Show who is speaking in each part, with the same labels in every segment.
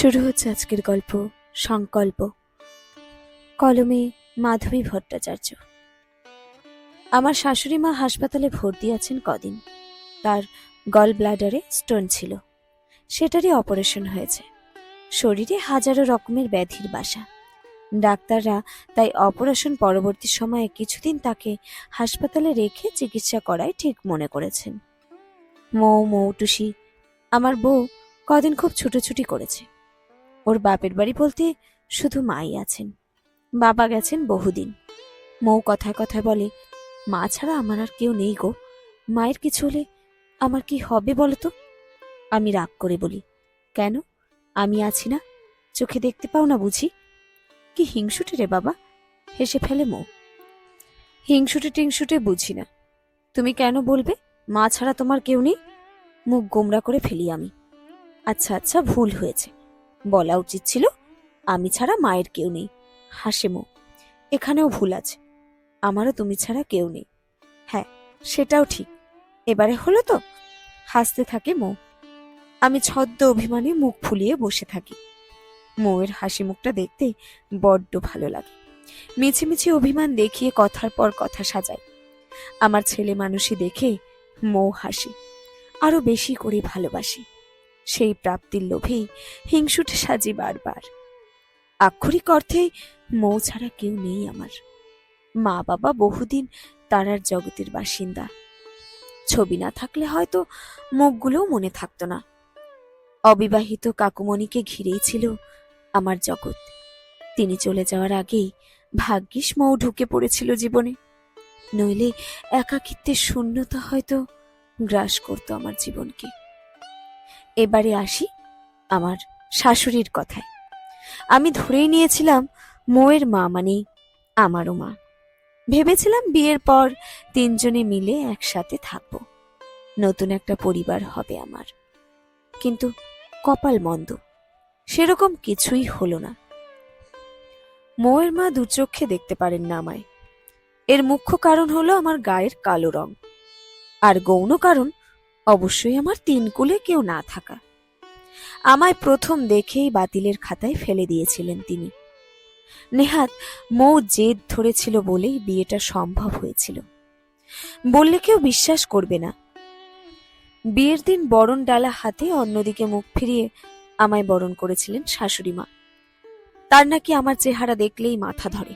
Speaker 1: শুরু হচ্ছে আজকের গল্প, সংকল্প। কলমে মাধবী ভট্টাচার্য। আমার শাশুড়ি মা হাসপাতালে ভর্তি আছেন কদিন। তার গল ব্লাডারে স্টোন ছিল। সেটারই অপারেশন হয়েছে। শরীরে হাজারো রকমের ব্যাধির বাসা। ডাক্তাররা তাই অপারেশন পরবর্তী সময়ে কিছুদিন তাকে হাসপাতালে রেখে চিকিৎসা করাই ঠিক মনে করেছেন। মৌ মৌটুসি, আমার বউ কদিন খুব ছুটোছুটি করেছে। ওর বাপের বাড়ি বলতে শুধু মাই আছেন। বাবা গেছেন বহুদিন। মৌ কথায় কথায় বলে, মা ছাড়া আমার আর কেউ নেই গো। মায়ের কিছু হলে আমার কি হবে বলো তো? আমি রাগ করে বলি, কেন? আমি আছি না। চোখে দেখতে পাও না বুঝি? কি হিংসুটে রে বাবা? হেসে ফেলে মৌ। হিংসুটে টিংসুটে বুঝি না। তুমি কেন বলবে? মা ছাড়া তোমার কেউ নেই? মুখ গোমরা করে ফেলি আমি। আচ্ছা আচ্ছা ভুল হয়েছে। বলা উচিত ছিল, আমি ছাড়া মায়ের কেউ নেই। হাসে মো এখানেও ভুল আছে। আমারও তুমি ছাড়া কেউ নেই। হ্যাঁ সেটাও ঠিক। এবারে হলো তো? হাসতে থাকে মো। আমি ছদ্ম অভিমানে মুখ ফুলিয়ে বসে থাকি। মৌয়ের হাসি মুখটা দেখতে বড্ড ভালো লাগে। মিছিমিছি অভিমান দেখিয়ে কথার পর কথা সাজায় আমার ছেলে মানুষই দেখে মৌ হাসি। আরও বেশি করে ভালোবাসি। সেই প্রাপ্তির লোভেই হিংসুটে সাজি বারবার। আক্ষরিক অর্থে মৌ ছাড়া কেউ নেই আমার। মা বাবা বহুদিন তারার জগতের বাসিন্দা। ছবি না থাকলে হয়তো মুখগুলোও মনে থাকতো না। অবিবাহিত কাকুমণিকে ঘিরেই ছিল আমার জগৎ। তিনি চলে যাওয়ার আগেই ভাগ্যিস মৌ ঢুকে পড়েছিল জীবনে। নইলে একাকিত্বের শূন্যতা হয়তো গ্রাস করতো আমার জীবনকে। এবারে আসি আমার শাশুড়ির কথায়। আমি ধরেই নিয়েছিলাম মৌয়ের মা মানে আমারও মা। ভেবেছিলাম বিয়ের পর তিনজনে মিলে একসাথে থাকব। নতুন একটা পরিবার হবে আমার। কিন্তু কপাল মন্দ। সেরকম কিছুই হলো না। মৌয়ের মা দুচক্ষে দেখতে পারেন না আমায়। এর মুখ্য কারণ হলো আমার গায়ের কালো রং। আর গৌণ কারণ অবশ্যই আমার তিন কুলে কেউ না থাকা। আমায় প্রথম দেখেই বাতিলের খাতায় ফেলে দিয়েছিলেন তিনি। নেহাত মৌ জেদ ধরেছিল বলেই বিয়েটা সম্ভব হয়েছিল। বললে কেউ বিশ্বাস করবে না। বিয়ের দিন বরণ ডালা হাতে অন্যদিকে মুখ ফিরিয়ে আমায় বরণ করেছিলেন শাশুড়ি মা। তার নাকি আমার চেহারা দেখলেই মাথা ধরে।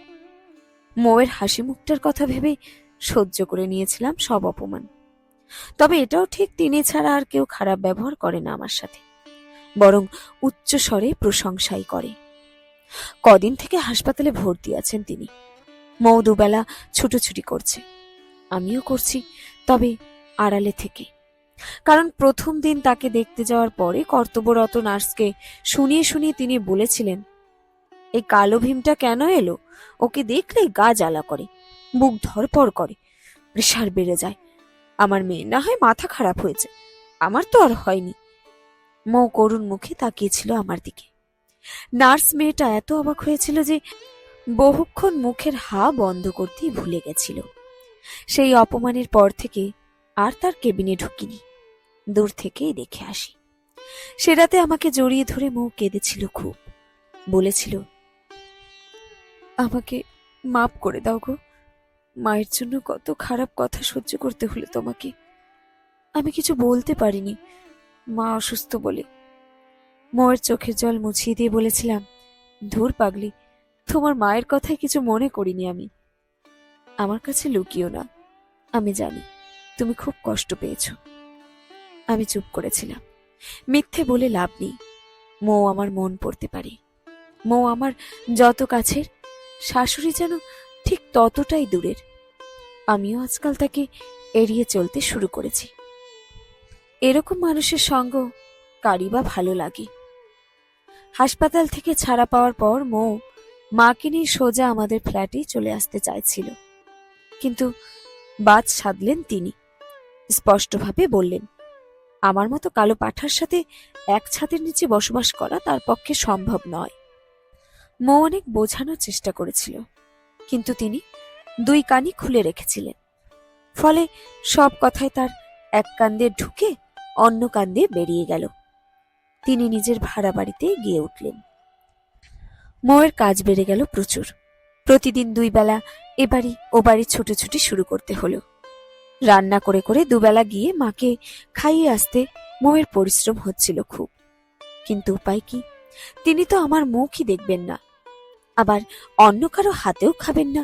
Speaker 1: মৌয়ের হাসি মুখটার কথা ভেবে সহ্য করে নিয়েছিলাম সব অপমান। তবে এটাও ঠিক তিনি ছাড়া আর কেউ খারাপ ব্যবহার করে না আমার সাথে। বরং উচ্চ স্বরে প্রশংসাই করে। কদিন থেকে হাসপাতালে ভর্তি আছেন তিনি। মৌ দুবেলা ছুটোছুটি করছে। আমিও করছি, তবে আড়ালে থেকে। কারণ প্রথম দিন তাকে দেখতে যাওয়ার পরে কর্তব্যরত নার্সকে শুনিয়ে শুনিয়ে তিনি বলেছিলেন, এই কালো ভীমটা কেন এলো? ওকে দেখলেই গা জ্বালা করে, বুক ধরপড় করে, প্রেশার বেড়ে যায়। আমার মেয়ে না হয় মাথা খারাপ হয়েছে। আমার তো আর হয়নি। মৌ করুণ মুখে তাকিয়েছিল আমার দিকে। নার্স মেয়েটা এত অবাক হয়েছিল যে বহুক্ষণ মুখের হা বন্ধ করতেই ভুলে গেছিল। সেই অপমানের পর থেকে আর তার কেবিনে ঢুকিনি। দূর থেকেই দেখে আসি। সে রাতে আমাকে জড়িয়ে ধরে মৌ কেঁদেছিল খুব। বলেছিল, আমাকে মাপ করে দাও গো। মায়ের জন্য কত খারাপ কথা সহ্য করতে হলো তোমাকে। আমি কিছু বলতে পারিনি, মা অসুস্থ বলে। মোয়ের চোখের জল মুছিয়ে দিয়ে বলেছিলাম, ধুর পাগলি, তোমার মায়ের কথায় কিছু মনে করিনি আমি। আমার কাছে লুকিও না, আমি জানি তুমি খুব কষ্ট পেয়েছ আমি চুপ করেছিলাম। মিথ্যে বলে লাভ নেই মৌ আমার মন পড়তে পারে। মৌ আমার যত কাছের, শাশুড়ি যেন ঠিক ততটাই দূরের। আমিও আজকাল তাকে এড়িয়ে চলতে শুরু করেছি। এরকম মানুষের সঙ্গ কারি বা ভালো লাগে। হাসপাতাল থেকে ছাড়া পাওয়ার পর মৌ মাকে নিয়ে সোজা আমাদের ফ্ল্যাটে চলে আসতে চাইছিল। কিন্তু বাদ সাধলেন তিনি। স্পষ্টভাবে বললেন, আমার মতো কালো পাঠার সাথে এক ছাদের নিচে বসবাস করা তার পক্ষে সম্ভব নয়। মৌ অনেক বোঝানোর চেষ্টা করেছিল। কিন্তু তিনি দুই কানই খুলে রেখেছিলেন। ফলে সব কথাই তার এক কান দিয়ে ঢুকে অন্য কান দিয়ে বেরিয়ে গেল। তিনি নিজের ভাড়া বাড়িতে গিয়ে উঠলেন। মৌয়ের কাজ বেড়ে গেল প্রচুর। প্রতিদিন দুই বেলা এ বাড়ি ও বাড়ি ছুটোছুটি শুরু করতে হলো। রান্না করে করে দুবেলা গিয়ে মাকে খাইয়ে আসতে মৌয়ের পরিশ্রম হচ্ছিল খুব। কিন্তু উপায় কি? তিনি তো আমার মুখই দেখবেন না। আবার অন্য কারও হাতেও খাবেন না।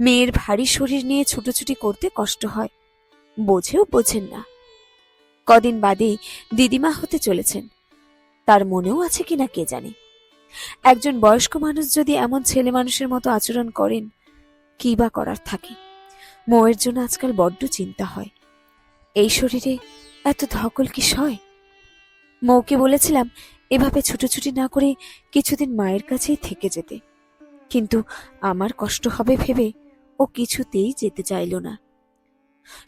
Speaker 1: মেয়ের ভারী শরীর নিয়ে ছুটোছুটি করতে কষ্ট হয়, বোঝেও বোঝেন না। কদিন বাদেই দিদিমা হতে চলেছেন, তার মনেও আছে কিনা কে জানে। একজন বয়স্ক মানুষ যদি এমন ছেলে মানুষের মতো আচরণ করেন, কি বা করার থাকে? মৌয়ের জন্য আজকাল বড্ড চিন্তা হয়। এই শরীরে এত ধকল কি সয় মৌকে বলেছিলাম এভাবে ছুটোছুটি না করে কিছুদিন মায়ের কাছেই থেকে যেতে। কিন্তু আমার কষ্ট হবে ভেবে ও কিছুতেই যেতে চাইল না।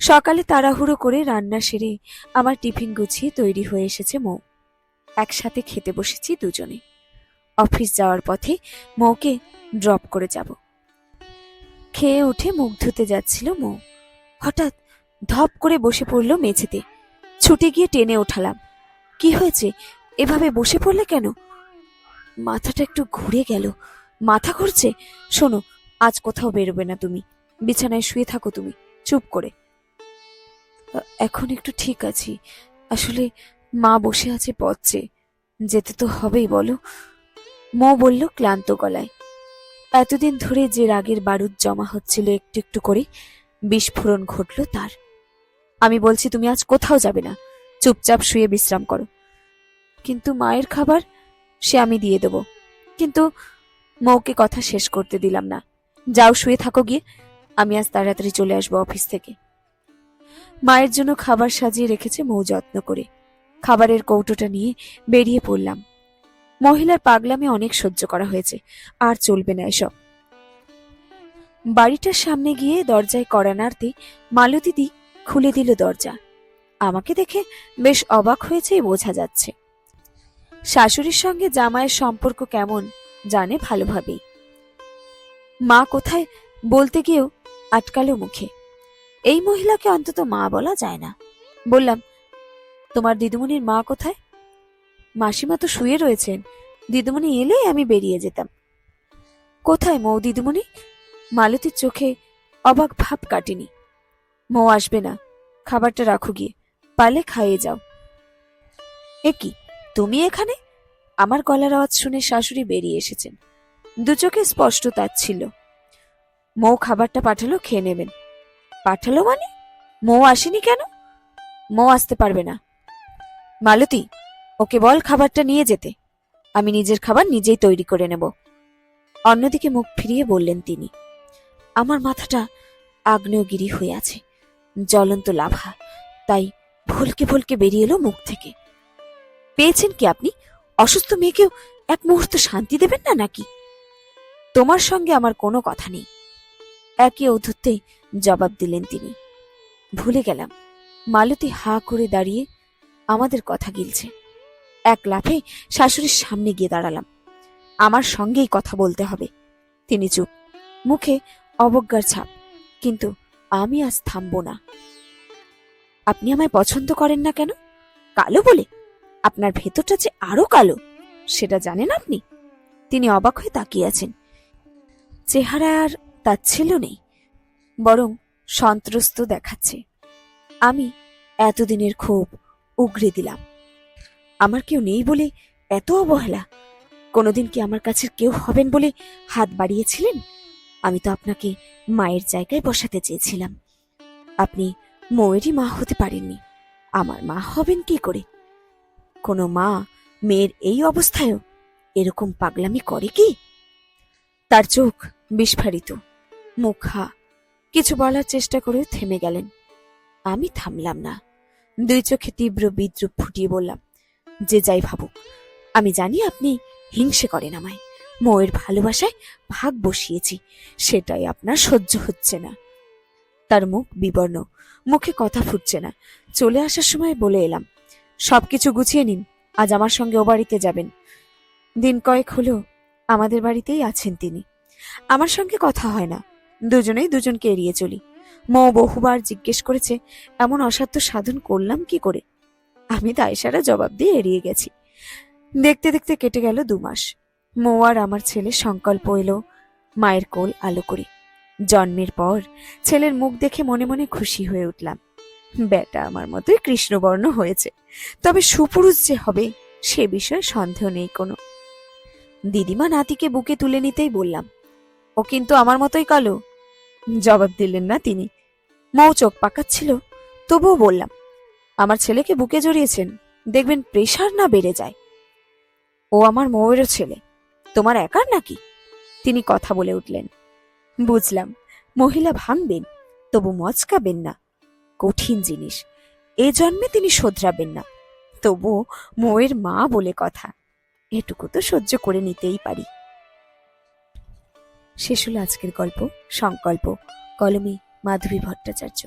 Speaker 1: সকালে তাড়াহুড়ো করে রান্না সেরে আমার টিফিন গুছিয়ে তৈরি হয়ে এসেছে মৌ। একসাথে খেতে বসেছি দুজনে। অফিস যাওয়ার পথে মৌকে ড্রপ করে যাব। খেয়ে উঠে মুখ ধুতে যাচ্ছিল মৌ। হঠাৎ ধপ করে বসে পড়ল মেঝেতে। ছুটে গিয়ে টেনে ওঠালাম। কি হয়েছে? এভাবে বসে পড়লে কেন? মাথাটা একটু ঘুরে গেল। মাথা ঘুরছে? শোনো, আজ কোথাও বেরোবে না তুমি। বিছানায় শুয়ে থাকো তুমি। চুপ করে। এখন একটু ঠিক আছি। আসলে মা বসে আছে পথে যেতে তো হবেই, বলো। মৌ বলল ক্লান্ত গলায়। এতদিন ধরে যে রাগের বারুদ জমা হচ্ছিল একটু একটু করে বিস্ফোরণ ঘটল তার। আমি বলছি, তুমি আজ কোথাও যাবে না। চুপচাপ শুয়ে বিশ্রাম করো। কিন্তু মায়ের খাবার সে আমি দিয়ে দেব। কিন্তু মৌকে কথা শেষ করতে দিলাম না। যাও শুয়ে থাকো গিয়ে, আমি আজ তাড়াতাড়ি চলে আসব অফিস থেকে। মায়ের জন্য খাবার সাজিয়ে রেখেছে মৌ যত্ন করে। খাবারের কৌটোটা নিয়ে বেরিয়ে পড়লাম। মহিলার পাগলামে অনেক সহ্য করা হয়েছে, আর চলবে না এসব। বাড়িটার সামনে গিয়ে দরজায় নাড়তে মালতীদি খুলে দিল দরজা। আমাকে দেখে বেশ অবাক হয়েছেই বোঝা যাচ্ছে। শাশুড়ির সঙ্গে জামাইয়ের সম্পর্ক কেমন জানে ভালোভাবেই। মা কোথায় বলতে গিয়েও আটকালো মুখে। এই মহিলাকে অন্তত মা বলা যায় না। বললাম, তোমার দিদিমণির মা কোথায়? মাসিমা তো শুয়ে রয়েছেন। দিদিমণি এলেই আমি বেরিয়ে যেতাম। কোথায় মৌ দিদিমণি? মালতীর চোখে অবাক ভাব কাটেনি। মৌ আসবে না। খাবারটা রাখো গিয়ে। পালে খাইয়ে যাও। এ কি? তুমি এখানে? আমার গলার আওয়াজ শুনে শাশুড়ি বেরিয়ে এসেছেন। দু চোখে স্পষ্ট তার ছিল। মৌ খাবারটা পাঠালো, খেয়ে নেবেন। পাঠালো মানে? মৌ আসেনি কেন? মৌ আসতে পারবে না। মালতী, ওকে বল খাবারটা নিয়ে যেতে। আমি নিজের খাবার নিজেই তৈরি করে নেব। অন্যদিকে মুখ ফিরিয়ে বললেন তিনি, আমার মাথাটা আগ্নেয়গিরি হয়ে আছে। জ্বলন্ত লাভা। তাই ভুলকে ভুলকে বেরিয়ে এলো মুখ থেকে। পেয়েছেন কি আপনি? অসুস্থ মেয়েকেও এক মুহূর্ত শান্তি দেবেন না নাকি? তোমার সঙ্গে আমার কোনো কথা নেই। একই ঔদ্ধত্যে জবাব দিলেন তিনি। ভুলে গেলাম। মালতী হা করে দাঁড়িয়ে আমাদের কথা গিলছে। এক লাফে শাশুড়ির সামনে গিয়ে দাঁড়ালাম। আমার সঙ্গেই কথা বলতে হবে। তিনি চুপ। মুখে অবজ্ঞার ছাপ। কিন্তু আমি আজ থামব না। আপনি আমায় পছন্দ করেন না কেন? কালো বলে? আপনার ভেতরটা যে আরও কালো, সেটা জানেন আপনি? তিনি অবাক হয়ে তাকিয়ে আছেন। চেহারা আর তাচ্ছিল্য নেই, বরং সন্ত্রস্ত দেখাচ্ছে। আমি এতদিনের ক্ষোভ উগড়ে দিলাম। আমার কেউ নেই বলে এত অবহেলা। কোনোদিন কি আমার কাছে কেউ হবেন বলে হাত বাড়িয়েছিলেন? আমি তো আপনাকে মায়ের জায়গায় বসাতে চেয়েছিলাম। আপনি মৌয়েরই মা হতে পারেননি। আমার মা হবেন কি করে? কোনো মা মেয়ের এই অবস্থায়ও এরকম পাগলামি করে কি? তার চোখ বিস্ফারিত, মুখ হা কিছু বলার চেষ্টা করেও থেমে গেলেন। আমি থামলাম না। দুই চোখে তীব্র বিদ্রুপ ফুটিয়ে বললাম, যে যাই ভাবুক, আমি জানি আপনি হিংসে করেন আমায়। ময়ের ভালোবাসায় ভাগ বসিয়েছি, সেটাই আপনার সহ্য হচ্ছে না। তার মুখ বিবর্ণ, মুখে কথা ফুটছে না। চলে আসার সময় বলে এলাম সবকিছু গুছিয়ে নিন, আজ আমার সঙ্গে ও বাড়িতে যাবেন। দিন কয়েক হলো আমাদের বাড়িতেই আছেন তিনি। আমার সঙ্গে কথা হয় না, দুজনেই দুজনকে এড়িয়ে চলি। মৌ বহুবার জিজ্ঞেস করেছে, এমন অসাধ্য সাধন করলাম কি করে? আমি দায়সারা জবাব দিয়ে এড়িয়ে গেছি। দেখতে দেখতে কেটে গেল দু মাস। মৌ আর আমার ছেলে সংকল্প এলো মায়ের কোল আলো করে। জন্মের পর ছেলের মুখ দেখে মনে মনে খুশি হয়ে উঠলাম। বেটা আমার মতোই কৃষ্ণবর্ণ হয়েছে। তবে সুপুরুষ যে হবে, সে বিষয়ে সন্দেহ নেই কোনো। দিদিমা নাতিকে বুকে তুলে নিতেই বললাম, ও কিন্তু আমার মতোই কালো। জবাব দিলেন না তিনি। মৌ চোখ পাকাচ্ছিল, তবুও বললাম, আমার ছেলেকে বুকে জড়িয়েছেন, দেখবেন প্রেশার না বেড়ে যায়। ও আমার মৌয়েরও ছেলে, তোমার একার নাকি? তিনি কথা বলে উঠলেন। বুঝলাম, মহিলা ভাঙবেন, তবু মচকাবেন না। কঠিন জিনিস। এ জন্মে তিনি শোধরাবেন না। তবু মোয়ের মা বলে কথা, এটুকু তো সহ্য করে নিতেই পারি। শেষ হলো আজকের গল্প, সংকল্প, কলমে, মাধবী ভট্টাচার্য।